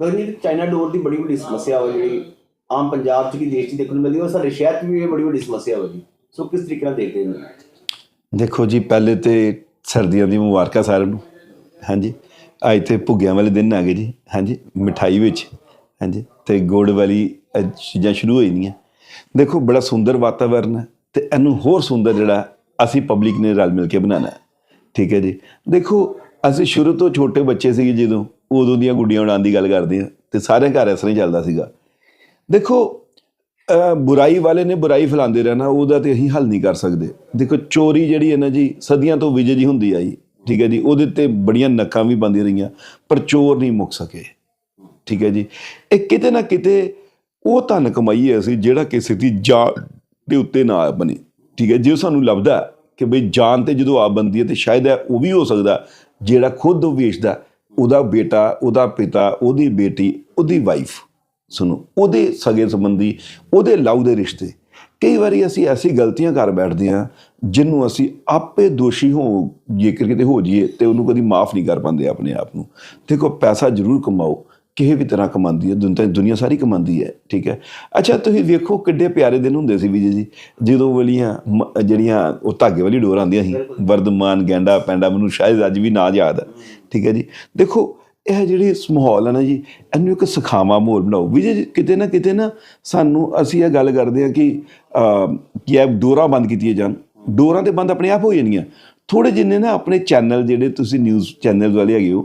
ਗਰਮੀ ਦੀ ਚਾਈਨਾ ਡੋਰ ਦੀ ਬੜੀ ਵੱਡੀ ਸਮੱਸਿਆ ਵਾ ਜਿਹੜੀ ਆਮ ਪੰਜਾਬ 'ਚ ਵੀ ਦੇਸ਼ 'ਚ ਦੇਖਣ ਨੂੰ ਮਿਲਦੀ ਹੈ ਸਾਡੇ ਸ਼ਹਿਰ 'ਚ ਵੀ ਇਹ ਬੜੀ ਵੱਡੀ ਸਮੱਸਿਆ ਵਾ ਜੀ। ਸੋ ਕਿਸ ਤਰੀਕੇ ਨਾਲ ਦੇਖਦੇ ਨੇ? ਦੇਖੋ ਜੀ, ਪਹਿਲੇ ਤੇ ਸਰਦੀਆਂ ਦੀ ਮੁਬਾਰਕਾਂ ਸਾਰਿਆਂ ਨੂੰ। ਹਾਂਜੀ। ਅੱਜ ਤੇ ਭੁੱਗਿਆਂ ਵਾਲੇ ਦਿਨ ਆ ਗਏ ਜੀ। ਹਾਂਜੀ। ਮਿਠਾਈ ਵਿੱਚ। ਹਾਂਜੀ। ਤੇ ਗੁੜ ਵਾਲੀ ਚੀਜ਼ਾਂ ਸ਼ੁਰੂ ਹੋਈ ਦੀਆਂ। ਦੇਖੋ, ਬੜਾ ਸੁੰਦਰ ਵਾਤਾਵਰਨ ਹੈ ਤੇ ਇਹਨੂੰ ਹੋਰ ਸੁੰਦਰ ਜਿਹੜਾ ਅਸੀਂ ਪਬਲਿਕ ਨੇ ਰਲ ਮਿਲ ਕੇ ਬਣਾਉਣਾ ਠੀਕ ਹੈ ਜੀ। ਦੇਖੋ, ਅਸੀਂ ਸ਼ੁਰੂ ਤੋਂ ਛੋਟੇ ਬੱਚੇ ਸੀਗੇ ਜਦੋਂ ਉਦੋਂ ਦੀਆਂ ਗੁੱਡੀਆਂ ਉਡਾਉਣ ਦੀ ਗੱਲ ਕਰਦੇ ਆ ਤੇ ਸਾਰੇ ਘਰ ਇਸ ਤਰ੍ਹਾਂ ਹੀ ਚੱਲਦਾ ਸੀਗਾ। ਦੇਖੋ ਬੁਰਾਈ ਵਾਲੇ ਨੇ ਬੁਰਾਈ ਫੈਲਾਉਂਦੇ ਰਹਿਣਾ, ਉਹਦਾ ਤੇ ਅਸੀਂ ਹੱਲ ਨਹੀਂ ਕਰ ਸਕਦੇ। ਦੇਖੋ, ਚੋਰੀ ਜਿਹੜੀ ਹੈ ਨਾ ਜੀ, ਸਦੀਆਂ ਤੋਂ ਵਿਜੇ ਜੀ ਹੁੰਦੀ ਆਈ, ਠੀਕ ਹੈ ਜੀ, ਉਹਦੇ ਤੇ ਬੜੀਆਂ ਨੱਕਾਂ ਵੀ ਬੰਦੀਆਂ ਰਹੀਆਂ, ਪਰ ਚੋਰ ਨਹੀਂ ਮੁੱਕ ਸਕੇ, ਠੀਕ ਹੈ ਜੀ। ਇਹ ਕਿਤੇ ਨਾ ਕਿਤੇ ਉਹ ਧਨ ਕਮਾਈ ਹੈ ਅਸੀਂ, ਜਿਹੜਾ ਕਿਸੇ ਦੀ ਜਾਨ ਦੇ ਉੱਤੇ ਨਾ ਬਣੇ, ਠੀਕ ਹੈ। ਜੇ ਸਾਨੂੰ ਲੱਭਦਾ ਕਿ ਬਈ ਜਾਨ ਤੇ ਜਦੋਂ ਆ ਬੰਦੀ ਹੈ ਤੇ ਸ਼ਾਇਦ ਇਹ ਉਹ ਵੀ ਹੋ ਸਕਦਾ, ਜਿਹੜਾ ਖੁਦ ਉਹ ਵੇਚਦਾ ਉਹਦਾ ਬੇਟਾ ਉਹਦਾ ਪਿਤਾ ਉਹਦੀ ਬੇਟੀ ਉਹਦੀ ਵਾਈਫ ਸੁਣੋ ਉਹਦੇ ਸਗੇ ਸੰਬੰਧੀ ਉਹਦੇ ਲਾਉ ਦੇ ਰਿਸ਼ਤੇ। ਕਈ ਵਾਰੀ ਅਸੀਂ ਐਸੀ ਗਲਤੀਆਂ ਕਰ ਬੈਠਦੇ ਹਾਂ ਜਿਹਨੂੰ ਅਸੀਂ ਆਪੇ ਦੋਸ਼ੀ ਹੋ ਜੇਕਰ ਕਿਤੇ ਹੋ ਜਾਈਏ ਤੇ ਉਹਨੂੰ ਕਦੀ ਮਾਫ ਨਹੀਂ ਕਰ ਪਾਉਂਦੇ ਆਪਣੇ ਆਪ ਨੂੰ। ਦੇਖੋ ਪੈਸਾ ਜ਼ਰੂਰ ਕਮਾਓ ਕਿਸੇ ਵੀ ਤਰ੍ਹਾਂ ਕਮਾਉਂਦੀ ਹੈ ਦੁਨੀਆ ਦੁਨੀਆ ਸਾਰੀ ਕਮਾਉਂਦੀ ਹੈ ਠੀਕ ਹੈ? ਅੱਛਾ ਤੁਸੀਂ ਵੇਖੋ ਕਿੱਡੇ ਪਿਆਰੇ ਦਿਨ ਹੁੰਦੇ ਸੀ ਵਿਜੇ ਜੀ ਜਦੋਂ ਵਾਲੀਆਂ ਜਿਹੜੀਆਂ ਉਹ ਧਾਗੇ ਵਾਲੀ ਡੋਰ ਆਉਂਦੀਆਂ ਸੀ ਵਰਦਮਾਨ ਗੈਂਡਾ ਪੈਂਡਾ ਮੈਨੂੰ ਸ਼ਾਇਦ ਅੱਜ ਵੀ ਨਾ ਯਾਦ ਹੈ। ਠੀਕ ਹੈ ਜੀ। ਦੇਖੋ, ਇਹ ਜਿਹੜੀ ਇਸ ਮਾਹੌਲ ਹੈ ਨਾ ਜੀ, ਇਹਨੂੰ ਇੱਕ ਸਿਖਾਵਾ ਮਾਹੌਲ ਬਣਾਓ। ਵੀ ਜੇ ਕਿਤੇ ਨਾ ਕਿਤੇ ਨਾ ਸਾਨੂੰ ਅਸੀਂ ਇਹ ਗੱਲ ਕਰਦੇ ਹਾਂ ਕਿ ਕਿ ਇਹ ਡੋਰਾਂ ਬੰਦ ਕੀਤੀਆਂ ਜਾਣ। ਡੋਰਾਂ ਤੇ ਬੰਦ ਆਪਣੇ ਆਪ ਹੋ ਜਾਣੀਆਂ। ਥੋੜੇ ਜਿੰਨੇ ਨਾ ਆਪਣੇ ਚੈਨਲ ਜਿਹੜੇ ਤੁਸੀਂ ਨਿਊਜ਼ ਚੈਨਲ ਵਾਲੇ ਹੈਗੇ ਹੋ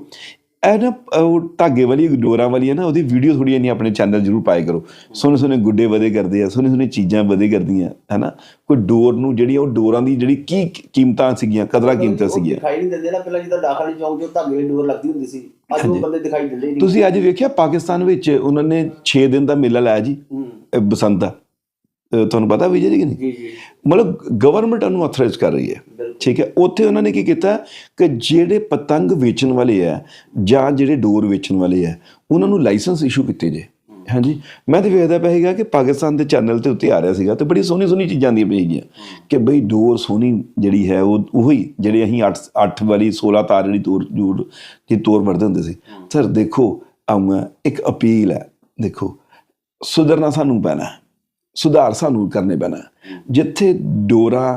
ਇਹ ਨਾ ਉਹ ਧਾਗੇ ਵਾਲੀ ਡੋਰਾਂ ਵਾਲੀ ਹੈ ਨਾ ਉਹਦੀ ਵੀਡੀਓ ਥੋੜੀ ਨਹੀਂ ਆਪਣੇ ਚੈਨਲ ਜ਼ਰੂਰ ਪਾਇਆ ਕਰੋ। ਸੋਹਣੇ ਸੋਹਣੇ ਗੁੱਡੇ ਵਧੇ ਕਰਦੇ ਆ ਸੋਹਣੇ ਸੋਹਣੇ ਚੀਜ਼ਾਂ ਵਧੇ ਕਰਦੀਆਂ ਹੈਨਾ? ਕੋਈ ਡੋਰ ਨੂੰ ਜਿਹੜੀ ਉਹ ਡੋਰਾਂ ਦੀ ਜਿਹੜੀ ਕੀ ਕੀਮਤਾਂ ਸੀਗੀਆਂ ਕਦਰਾਂ ਕੀਮਤਾਂ ਸੀਗੀਆਂ? ਦਿਖਾਈ ਨਹੀਂ ਦਿੰਦੇ ਨਾ ਪਹਿਲਾਂ ਜਿੱਦਾਂ ਦਾਖਲੀ ਚੌਂਕ 'ਚ ਧਾਗੇ ਦੀ ਡੋਰ ਲੱਗਦੀ ਹੁੰਦੀ ਸੀ ਅੱਜ ਉਹ ਬੰਦੇ ਦਿਖਾਈ ਦਿੰਦੇ ਹੀ ਨਹੀਂ। ਤੁਸੀਂ ਅੱਜ ਵੇਖਿਆ ਪਾਕਿਸਤਾਨ ਵਿੱਚ ਉਹਨਾਂ ਨੇ 6 ਦਿਨ ਦਾ ਮੇਲਾ ਲਾਇਆ ਜੀ ਹੂੰ। ਬਸੰਤ ਦਾ। ਤੁਹਾਨੂੰ ਪਤਾ ਵਿਜੇ ਜੀ ਕਿ ਨਹੀਂ? ਜੀ ਜੀ। ਮਤਲਬ ਗਵਰਨਮੈਂਟ ਉਹਨੂੰ ਅਥਰਾਈਜ਼ ਕਰ ਰਹੀ ਹੈ। ਠੀਕ ਹੈ, ਉੱਥੇ ਉਹਨਾਂ ਨੇ ਕੀ ਕੀਤਾ ਕਿ ਜਿਹੜੇ ਪਤੰਗ ਵੇਚਣ ਵਾਲੇ ਆ ਜਾਂ ਜਿਹੜੇ ਡੋਰ ਵੇਚਣ ਵਾਲੇ ਆ, ਉਹਨਾਂ ਨੂੰ ਲਾਇਸੈਂਸ ਇਸ਼ੂ ਕੀਤੇ ਜੇ। ਹਾਂਜੀ, ਮੈਂ ਤੇ ਵੇਖਦਾ ਪਿਆ ਸੀਗਾ ਕਿ ਪਾਕਿਸਤਾਨ ਦੇ ਚੈਨਲ ਤੇ ਉੱਤੇ ਆ ਰਿਹਾ ਸੀਗਾ ਤੇ ਬੜੀ ਸੋਹਣੀ ਸੋਹਣੀ ਚੀਜ਼ਾਂ ਆਉਂਦੀਆਂ ਪਈਆਂ ਹੈਗੀਆਂ ਕਿ ਬਈ ਡੋਰ ਸੋਹਣੀ ਜਿਹੜੀ ਹੈ ਉਹ, ਉਹੀ ਜਿਹੜੇ ਅਸੀਂ 8 8 ਵਾਲੀ 16 ਤਾਰ ਜਿਹੜੀ ਤੋਰ, ਜੂੜ ਦੀ ਤੋਰ ਵਰਦੇ ਹੁੰਦੇ ਸੀ। ਸਰ ਦੇਖੋ ਅਮ ਇੱਕ ਅਪੀਲ ਹੈ, ਦੇਖੋ, ਸੁਧਰਨਾ ਸਾਨੂੰ ਪੈਣਾ, ਸੁਧਾਰ ਸਾਨੂੰ ਕਰਨੇ ਪੈਣਾ। ਜਿੱਥੇ ਡੋਰਾ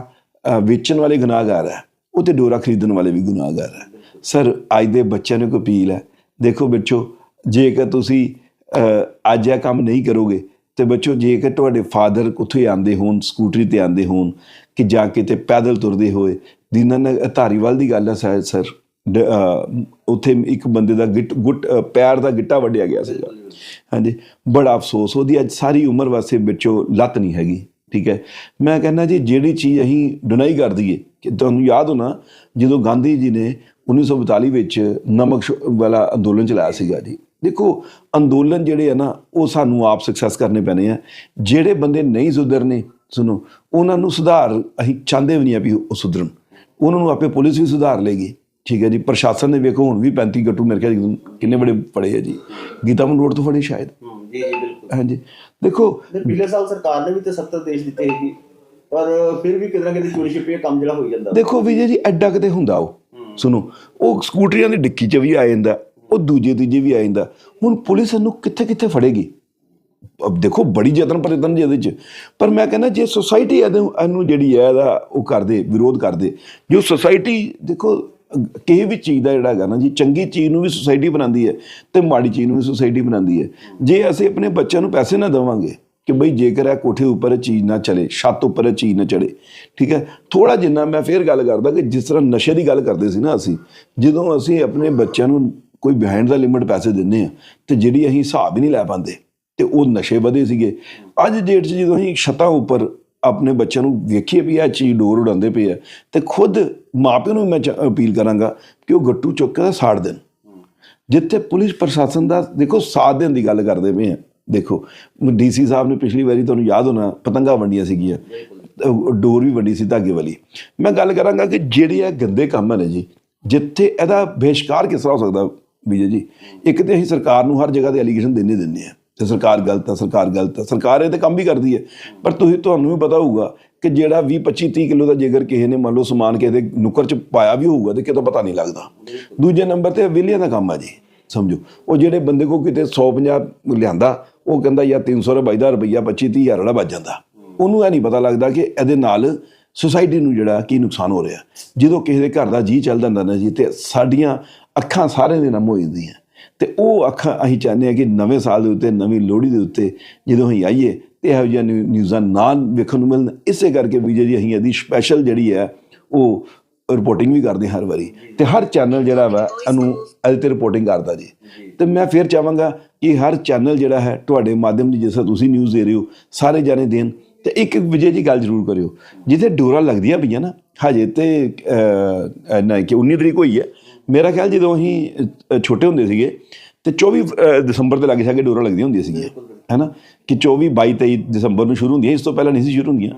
ਵੇਚਣ ਵਾਲੇ ਗੁਨਾਹਗਾਰ ਹੈ, ਉਹ ਉੱਥੇ ਡੋਰਾ ਖਰੀਦਣ ਵਾਲੇ ਵੀ ਗੁਨਾਹਗਾਰ ਹੈ। ਸਰ ਅੱਜ ਦੇ ਬੱਚਿਆਂ ਨੂੰ ਕੋਈ ਅਪੀਲ ਹੈ, ਦੇਖੋ ਬੱਚੋ, ਜੇਕਰ ਤੁਸੀਂ ਅੱਜ ਇਹ ਕੰਮ ਨਹੀਂ ਕਰੋਗੇ, ਤੇ ਬੱਚੋ, ਜੇਕਰ ਤੁਹਾਡੇ ਫਾਦਰ ਉੱਥੇ ਆਂਦੇ ਹੋਣ, ਸਕੂਟਰੀ ਤੇ ਆਂਦੇ ਹੋਣ, ਕਿ ਜਾ ਕੇ ਤੇ ਪੈਦਲ ਤੁਰਦੇ ਹੋਏ, ਦਿਨਾਂ ਨੇ, ਧਾਰੀਵਾਲ ਦੀ ਗੱਲ ਹੈ ਸ਼ਾਇਦ ਸਰ, ਡ- ਉੱਥੇ ਇੱਕ ਬੰਦੇ ਦਾ ਗਿੱਟ, ਗੁੱਟ ਪੈਰ ਦਾ ਗਿੱਟਾ ਵੱਢਿਆ ਗਿਆ ਸੀਗਾ। ਹਾਂਜੀ, ਬੜਾ ਅਫਸੋਸ, ਉਹਦੀ ਅੱਜ ਸਾਰੀ ਉਮਰ ਵਾਸਤੇ ਵਿੱਚੋਂ ਲੱਤ ਨਹੀਂ ਹੈਗੀ। ਠੀਕ ਹੈ? ਮੈਂ ਕਹਿੰਦਾ ਜੀ, ਜਿਹੜੀ ਚੀਜ਼ ਅਸੀਂ ਡਿਨਾਈ ਕਰ ਦਈਏ, ਕਿ ਤੁਹਾਨੂੰ ਯਾਦ ਹੋਣਾ, ਜਦੋਂ ਗਾਂਧੀ ਜੀ ਨੇ 1942 ਵਿੱਚ ਨਮਕ ਸ਼ੋ- ਵਾਲਾ ਅੰਦੋਲਨ ਚਲਾਇਆ ਸੀਗਾ ਜੀ। ਦੇਖੋ, ਅੰਦੋਲਨ ਜਿਹੜੇ ਆ ਨਾ, ਉਹ ਸਾਨੂੰ ਆਪ ਸਕਸੈਸ ਕਰਨੇ ਪੈਣੇ ਆ। ਜਿਹੜੇ ਬੰਦੇ ਨਹੀਂ ਸੁਧਰਨੇ, ਸੁਣੋ, ਉਹਨਾਂ ਨੂੰ ਸੁਧਾਰ ਅਸੀਂ ਚਾਹੁੰਦੇ ਵੀ ਨਹੀਂ ਆ ਵੀ ਉਹ ਸੁਧਰਨ। ਉਹਨਾਂ ਨੂੰ ਆਪੇ ਪੁਲਿਸ ਵੀ ਸੁਧਾਰ ਲੇਗੀ ਠੀਕ ਹੈ ਜੀ, ਪ੍ਰਸ਼ਾਸਨ ਨੇ ਵੇਖੋ, ਹੁਣ ਵੀ 35 ਗੱਟੂ ਮੇਰੇ ਖਿਆਲ ਕਿੰਨੇ ਬੜੇ ਫੜੇ ਆ ਜੀ। ਗੀਤਾਮਨ ਰੋਡ ਤੋਂ ਫੜੇ ਸ਼ਾਇਦ। ਜੀ ਜੀ ਹਾਂਜੀ। ਦੇਖੋ ਪਿਛਲੇ ਸਾਲ ਸਰਕਾਰ ਨੇ ਵੀ ਤੇ 70 ਦੇਸ਼ ਦਿੱਤੇ ਸੀ ਪਰ ਫਿਰ ਵੀ ਕਿਤੇ ਨਾ ਕਿਤੇ ਚੋਰੀ ਛਿਪੇ ਕੰਮ ਜਿਹੜਾ ਹੋਈ ਜਾਂਦਾ। ਦੇਖੋ ਵਿਜੇ ਜੀ ਐਡਾ ਕਿਤੇ ਹੁੰਦਾ ਉਹ ਸੁਣੋ ਉਹ ਸਕੂਟਰੀਆਂ ਦੀ ਡਿੱਕੀ 'ਚ ਵੀ ਆ ਜਾਂਦਾ ਉਹ ਦੂਜੇ ਤੀਜੇ ਵੀ ਆ ਜਾਂਦਾ ਹੁਣ ਪੁਲਿਸ ਇਹਨੂੰ ਕਿੱਥੇ ਕਿੱਥੇ ਫੜੇਗੀ? ਅਬ ਦੇਖੋ ਬੜੀ ਯਤਨ ਪ੍ਰਯਤਨ ਜੀ ਇਹਦੇ 'ਚ। ਪਰ ਮੈਂ ਕਹਿੰਦਾ ਜੇ ਸੁਸਾਇਟੀ ਇਹਨੂੰ ਜਿਹੜੀ ਹੈ ਇਹਦਾ ਉਹ ਕਰਦੇ ਵਿਰੋਧ ਕਰਦੇ ਜੋ ਸੁਸਾਇਟੀ ਦੇਖੋ ਕਿਸੇ ਵੀ ਚੀਜ਼ ਦਾ ਜਿਹੜਾ ਹੈਗਾ ਨਾ ਜੀ, ਚੰਗੀ ਚੀਜ਼ ਨੂੰ ਵੀ ਸੁਸਾਇਟੀ ਬਣਾਉਂਦੀ ਹੈ ਤੇ ਮਾੜੀ ਚੀਜ਼ ਨੂੰ ਵੀ ਸੁਸਾਇਟੀ ਬਣਾਉਂਦੀ ਹੈ। ਜੇ ਅਸੀਂ ਆਪਣੇ ਬੱਚਿਆਂ ਨੂੰ ਪੈਸੇ ਨਾ ਦੇਵਾਂਗੇ ਕਿ ਬਈ ਜੇਕਰ ਇਹ ਕੋਠੇ ਉੱਪਰ ਇਹ ਚੀਜ਼ ਨਾ ਚਲੇ, ਛੱਤ ਉੱਪਰ ਇਹ ਚੀਜ਼ ਨਾ ਚੜੇ ਠੀਕ ਹੈ ਥੋੜਾ ਜਿੰਨਾ ਮੈਂ ਫੇਰ ਗੱਲ ਕਰਦਾ ਕਿ ਜਿਸ ਤਰ੍ਹਾਂ ਨਸ਼ੇ ਦੀ ਗੱਲ ਕਰਦੇ ਸੀ ਨਾ ਅਸੀਂ, ਜਦੋਂ ਅਸੀਂ ਆਪਣੇ ਬੱਚਿਆਂ ਨੂੰ ਕੋਈ ਬਿਹਾਈਂਡ ਦਾ ਲਿਮਿਟ ਪੈਸੇ ਦਿੰਨੇ ਆ ਤੇ ਜਿਹੜੀ ਅਸੀਂ ਹਿਸਾਬ ਹੀ ਨਹੀਂ ਲੈ ਪਾਉਂਦੇ ਤੇ ਉਹ ਨਸ਼ੇ ਵਧੇ ਸੀਗੇ। ਅੱਜ ਡੇਟ 'ਚ ਜਦੋਂ ਅਸੀਂ ਛੱਤਾਂ ਉੱਪਰ ਆਪਣੇ ਬੱਚਿਆਂ ਨੂੰ ਵੇਖੀਏ ਵੀ ਇਹ ਚੀਜ਼ ਡੋਰ ਉਡਾਉਂਦੇ ਪਏ ਆ ਤੇ ਖੁਦ ਮਾਪਿਆਂ ਨੂੰ ਮੈਂ ਚ- ਅਪੀਲ ਕਰਾਂਗਾ ਕਿ ਉਹ ਗੱਟੂ ਚੁੱਕ ਕੇ ਸਾੜ ਦੇਣ। ਜਿੱਥੇ ਪੁਲਿਸ ਪ੍ਰਸ਼ਾਸਨ ਦਾ ਦੇਖੋ ਸਾਥ ਦੇਣ ਦੀ ਗੱਲ ਕਰਦੇ ਪਏ ਆ। ਦੇਖੋ ਡੀਸੀ ਸਾਹਿਬ ਨੇ ਪਿਛਲੀ ਵਾਰੀ ਤੁਹਾਨੂੰ ਯਾਦ ਹੋਣਾ, ਪਤੰਗਾ ਵੰਡੀਆਂ ਸੀਗੀਆਂ। ਡੋਰ ਵੀ ਵੰਡੀ ਸੀ ਧਾਗੇ ਵਾਲੀ। ਮੈਂ ਗੱਲ ਕਰਾਂਗਾ ਕਿ ਜਿਹੜੇ ਇਹ ਗੰਦੇ ਕੰਮ ਨੇ ਜੀ, ਜਿੱਥੇ ਇਹਦਾ ਬਹਿਸ਼ਕਾਰ ਕਿਸ ਤਰ੍ਹਾਂ ਹੋ ਸਕਦਾ, ਵਿਜੇ ਜੀ? ਇੱਕ ਤੇ ਅਸੀਂ ਸਰਕਾਰ ਨੂੰ ਹਰ ਜਗ੍ਹਾ ਤੇ ਐਲੀਗੇਸ਼ਨ ਦਿੰਦੇ ਦਿੰਦੇ ਆ। ਤੇ ਸਰਕਾਰ ਗਲਤ ਹੈ ਸਰਕਾਰ ਗਲਤ ਹੈ ਸਰਕਾਰ ਇਹ ਤੇ ਕੰਮ ਵੀ ਕਰਦੀ ਹੈ। ਪਰ ਤੁਸੀਂ, ਤੁਹਾਨੂੰ ਵੀ ਪਤਾ ਹੋਊਗਾ ਕਿ ਜਿਹੜਾ 20 25 30 ਕਿਲੋ ਦਾ ਜੇਕਰ ਕਿਸੇ ਨੇ ਮੰਨ ਲਓ ਸਮਾਨ ਕਿਸੇ ਦੇ ਨੁੱਕਰ ਚ ਪਾਇਆ ਵੀ ਹੋਊਗਾ ਤੇ ਕਿਤੋਂ ਪਤਾ ਨਹੀਂ ਲੱਗਦਾ। ਦੂਜੇ ਨੰਬਰ ਤੇ ਵਿਲੀਆਂ ਦਾ ਕੰਮ ਆ ਜੀ, ਸਮਝੋ। ਉਹ ਜਿਹੜੇ ਬੰਦੇ ਕੋ ਕਿਤੇ 150 ਲਿਆਂਦਾ, ਉਹ ਕਹਿੰਦਾ, ਯਾਰ 300 ਰੁਪਏ ਦਾ ਰੁਪਈਆ 25 30 ਹਜ਼ਾਰ ਵਾਲਾ ਵੱਜ ਜਾਂਦਾ। ਉਹਨੂੰ ਇਹ ਨਹੀਂ ਪਤਾ ਲੱਗਦਾ ਕਿ ਇਹਦੇ ਨਾਲ ਸੁਸਾਇਟੀ ਨੂੰ ਜਿਹੜਾ ਕੀ ਨੁਕਸਾਨ ਹੋ ਰਿਹਾ। ਜਦੋਂ ਕਿਸੇ ਦੇ ਘਰ ਦਾ ਜੀ ਚੱਲਦਾ ਹੁੰਦਾ ਨਾ ਜੀ, ਤੇ ਸਾਡੀਆਂ ਅੱਖਾਂ ਸਾਰਿਆਂ ਦੇ ਨਮ ਹੋ ਜਾਂਦੀਆਂ ਤੇ ਉਹ ਅੱਖਾਂ ਅਸੀਂ ਚਾਹੁੰਦੇ ਹਾਂ ਕਿ ਨਵੇਂ ਸਾਲ ਦੇ ਉੱਤੇ ਨਵੀਂ ਲੋਹੜੀ ਦੇ ਉੱਤੇ ਜਦੋਂ ਅਸੀਂ ਆਈਏ ਤੇ ਇਹੋ ਜਿਹੀਆਂ ਨਿਊ- ਨਿਊਜ਼ਾਂ ਨਾ ਵੇਖਣ ਨੂੰ ਮਿਲਣ। ਇਸੇ ਕਰਕੇ ਵਿਜੇ ਜੀ ਅਸੀਂ ਇਹਦੀ ਸਪੈਸ਼ਲ ਜਿਹੜੀ ਹੈ ਉਹ ਰਿਪੋਰਟਿੰਗ ਵੀ ਕਰਦੇ ਹਰ ਵਾਰੀ। ਤੇ ਹਰ ਚੈਨਲ ਜਿਹੜਾ ਵਾ ਇਹਨੂੰ ਇਹਦੇ ਤੇ ਰਿਪੋਰਟਿੰਗ ਕਰਦਾ ਜੀ। ਤੇ ਮੈਂ ਫਿਰ ਚਾਹਾਂਗਾ ਕਿ ਹਰ ਚੈਨਲ ਜਿਹੜਾ ਹੈ ਤੁਹਾਡੇ ਮਾਧਿਅਮ ਦੀ ਜਿਸ ਤਰ੍ਹਾਂ ਤੁਸੀਂ ਨਿਊਜ਼ ਦੇ ਰਹੇ ਹੋ ਸਾਰੇ ਜਾਣੇ ਦੇਣ। ਤੇ ਇੱਕ ਵਿਜੇ ਜੀ ਗੱਲ ਜ਼ਰੂਰ ਕਰਿਓ। ਜਿੱਥੇ ਡੋਰਾ ਲੱਗਦੀਆਂ ਪਈਆਂ ਨਾ ਹਜੇ ਤੇ ਨਾ ਕਿ 19 ਤਰੀਕ ਹੋਈ ਹੈ। ਮੇਰਾ ਖਿਆਲ ਜਦੋਂ ਅਸੀਂ ਛੋਟੇ ਹੁੰਦੇ ਸੀਗੇ ਤੇ 24 ਅਹ, ਦਸੰਬਰ ਦੇ ਲੱਗੇ ਛਾਗੇ ਡੋਰਾ ਲੱਗਦੀਆਂ ਹੁੰਦੀਆਂ ਸੀਗੀਆਂ ਹੈਨਾ? ਕਿ 24 22 23 ਦਸੰਬਰ ਨੂੰ ਸ਼ੁਰੂ ਹੁੰਦੀਆਂ ਇਸ ਤੋਂ ਪਹਿਲਾਂ ਨਹੀਂ ਸੀ ਸ਼ੁਰੂ ਹੁੰਦੀਆਂ।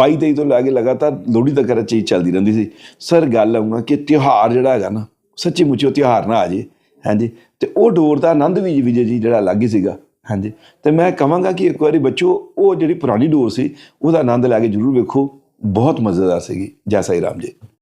22 23 ਤੋਂ ਲੈ ਕੇ ਲਗਾਤਾਰ ਲੋਹੜੀ ਤੱਕ ਇਹ ਚੀਜ਼ ਚੱਲਦੀ ਰਹਿੰਦੀ ਸੀ। ਸਰ ਗੱਲ ਆਉਂਗਾ ਕਿ ਤਿਉਹਾਰ ਜਿਹੜਾ ਹੈਗਾ ਨਾ ਸੱਚੀ ਮੁੱਚੀ ਉਹ ਤਿਉਹਾਰ ਨਾ ਆ ਜੇ ਹਾਂਜੀ? ਤੇ ਉਹ ਡੋਰ ਦਾ ਆਨੰਦ ਵੀ ਵਿਜੇ ਜੀ ਜਿਹੜਾ ਅਲੱਗ ਹੀ ਸੀਗਾ ਹਾਂਜੀ? ਤੇ ਮੈਂ ਕਹਾਂਗਾ ਕਿ ਇੱਕ ਵਾਰੀ ਬੱਚੋ ਉਹ ਜਿਹੜੀ ਪੁਰਾਣੀ ਡੋਰ ਸੀ ਉਹਦਾ ਆਨੰਦ ਲੈ ਕੇ ਜ਼ਰੂਰ ਵੇਖੋ। ਬਹੁਤ ਮਜ਼ੇਦਾਰ ਸੀਗੀ ਜੈ ਸਾਈ ਰਾਮ ਜੀ।